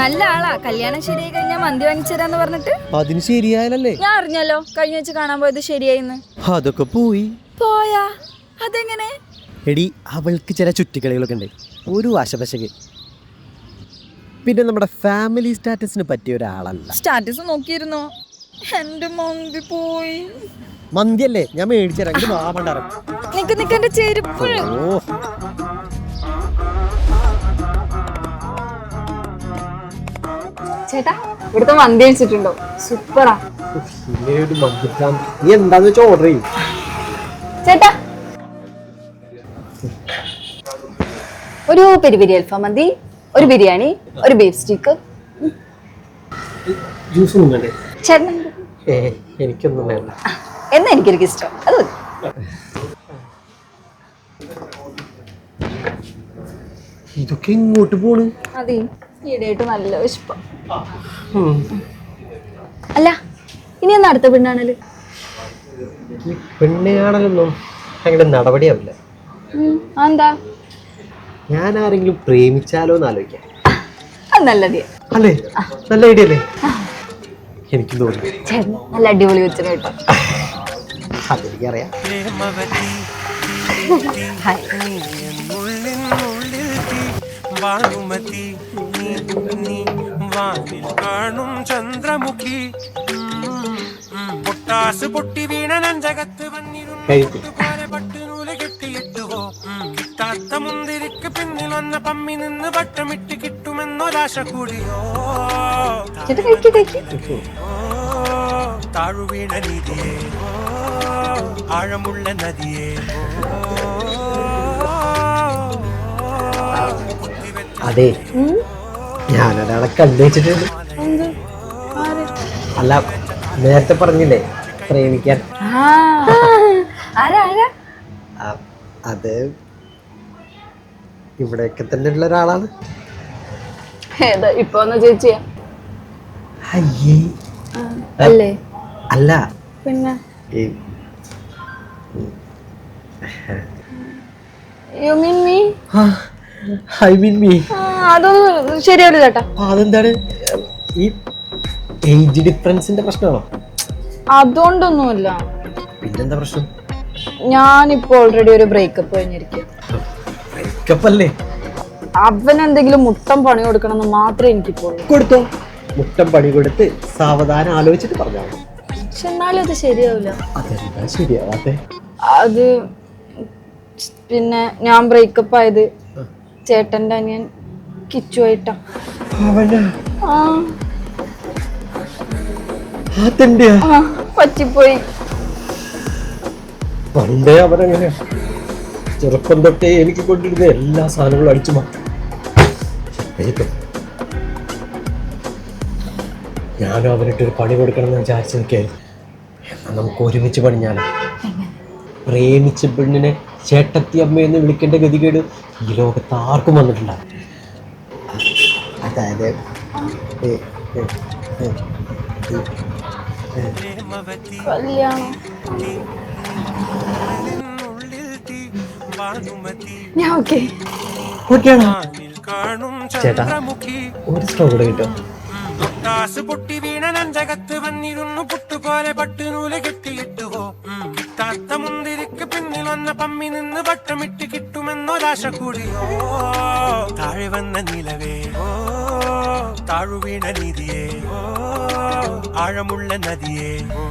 നല്ല ആളാ. കല്യാണം ശരിയായി കഴിഞ്ഞാൽ മന്തി വാങ്ങിച്ചു തരാന്ന് പറഞ്ഞിട്ട്. അതിന് ശരിയായാലല്ലേ? ഞാൻ അറിഞ്ഞല്ലോ. കഴിഞ്ഞ വെച്ച് കാണാൻ പോയത് ശരിയായിന്ന്. അതൊക്കെ പോയി. പോയാ? അതെങ്ങനെ? എടി അവൾക്ക് ചില ചുറ്റിക്കളികളൊക്കെ ഉണ്ട്. ഒരു വശപശക്ക് പിന്നെ നമ്മുടെ ഫാമിലി സ്റ്റാറ്റസിന് പറ്റിയ ഒരാളല്ല. സ്റ്റാറ്റസ് നോക്കിയിരുന്നോ? എന്റെ മന്തി പോയി. മന്തിയല്ലേ? ഞാൻ മാമണ്ടാരം നിക്ക് നിക്ക് എന്റെ ചെരുപ്പ്. ഓ. ചേട്ടാ ഇവിടുത്തെ മന്തി കഴിച്ചിട്ടുണ്ടോ? സൂപ്പറാ. നീ എന്താന്ന് വെച്ചാ ഓർഡർ ചെയ്യും. ചേട്ടാ ഒരു പെരി പെരി അൽഫാം മന്തി ഒരു ബിരിയാണി ഒരു ബീഫ് സ്റ്റീക്ക് ജ്യൂസ് ഒന്നും വേണ്ടേ? ചേട്ടൻ എനിക്കൊന്നും വേണ്ട. എന്നാ എനിക്കൊരു ഇഷ്ടം അത് മതി. ഇതൊക്കെ ഇങ്ങോട്ട് പോണ്? അതെ ഈടായിട്ട് നല്ല വിശപ്പ. അല്ല ഇനി എന്നാ അടുത്ത പെണ്ണാണല്ലോ ഈ അങ്ങനെ നടപടിയാവില്ല. എന്താ ഞാൻ ആരെങ്കിലും പ്രേമിച്ചാലോ എന്ന് ആലോചിക്കാം. നല്ലതേ അല്ലേ? നല്ല ഐഡിയ അല്ലേ? എനിക്ക് തോന്നി നല്ല അടിപൊളി വെച്ചിട്ട് കേട്ടോ. അതെനിക്കറിയാം. വാനുമതി. നീ നീ വാനിൽ കാണും ചന്ദ്രമുഖി. പൊട്ടാസ് പൊട്ടി വീണ നഞ്ചകത്ത് വന്നിരുന്നു. കഴിക്കും പോലെ പട്ടുനൂൽ കെട്ടിയിട്ടുവോ കിട്ടാത്ത മുന്തിരിക്ക് പിന്നിൽ വന്ന പമ്മി നിന്ന് പട്ടമിട്ട് കിട്ടുമെന്നൊരാശ കൂടിയോ. താഴുവീണ നിധിയെ ആഴമുള്ള നദിയെ. അതെ. ഞാനൊരാളെ കണ്ടുവച്ചിട്ടുണ്ട്? അല്ല നേരത്തെ പറഞ്ഞില്ലേ പ്രേമിക്കാൻ. അത് ഇവിടെയൊക്കെ തന്നെ ഉള്ള ഒരാളാണ് ഇപ്പൊ ചേച്ചിയാ? അയ്യേ. അല്ലേ? അല്ല. പിന്നെ? You mean me? I mean me. അതൊന്നും ശരിയാവില്ല ചേട്ടാ. അതെന്താണ്? ഈ ഏജ് ഡിഫറൻസിന്റെ പ്രശ്നമാണോ? അതുകൊണ്ടൊന്നുമല്ല. പിന്നെന്താ പ്രശ്നം? ഞാനിപ്പോ ഓൾറെഡി ഒരു ബ്രേക്കപ്പ് കഴിഞ്ഞിരിക്കും. ബ്രേക്കപ്പ് അല്ലേ? അവൻ എന്തെങ്കിലും മുട്ടം പണി കൊടുക്കണം എന്ന് മാത്രമേ എനിക്കിപ്പോ കൊടുത്തു? മുട്ടം പണി കൊടുത്ത് സാവധാനം ആലോചിച്ചിട്ട് പറഞ്ഞാൽ പക്ഷെ എന്നാലും അത് ശരിയാവില്ല. അതെന്താ ശരിയാവാത്തെ? അത് പിന്നെ ഞാൻ ബ്രേക്കപ്പ് ആയത് ചേട്ടന്റെ അനിയൻ കിച്ചുവായിട്ടാ അവനാ? ആ. അതെന്റെയാ ആ, പറ്റിപ്പോയി. പണ്ടേ അവനങ്ങനെയാ. ചെറുപ്പം തൊട്ടേ എനിക്ക് കൊണ്ടിരുന്ന എല്ലാ സാധനങ്ങളും അടിച്ചു മാറ്റും. ഞാനും അവനിട്ടൊരു പണി കൊടുക്കണം എന്ന് വിചാരിച്ചു നിൽക്കായിരുന്നു എന്നാ നമുക്ക് ഒരുമിച്ച് പണിഞ്ഞാലോ? പ്രേമിച്ച് പെണ്ണിനെ ചേട്ടത്തി അമ്മയെന്ന് വിളിക്കേണ്ട ഗതികേട് ഈ ലോകത്ത് ആർക്കും വന്നിട്ടില്ല. അതായത് ഞാൻ ഓക്കെ. ചേട്ടാ. ചന്ദ്രമുഖി. ഒരു സ്ട്രോ കൂടെ കിട്ടും. പൊട്ടാസ് പൊട്ടി വീണ നഞ്ചകത്ത് വന്നിരുന്നു പുട്ടുപോലെ പട്ടുനൂൽ കെട്ടിയിട്ടുവോ കിട്ടാത്ത മുന്തിരിക്ക് പിന്നിൽ വന്ന പമ്മി നിന്ന് വട്ടമിട്ട് കിട്ടുമെന്നൊരാശ കൂടിയോ? താഴെ വന്ന നിലവേ ഓ താഴുവീണ നിധിയേ ഓ ആഴമുള്ള നദിയേ ഓ.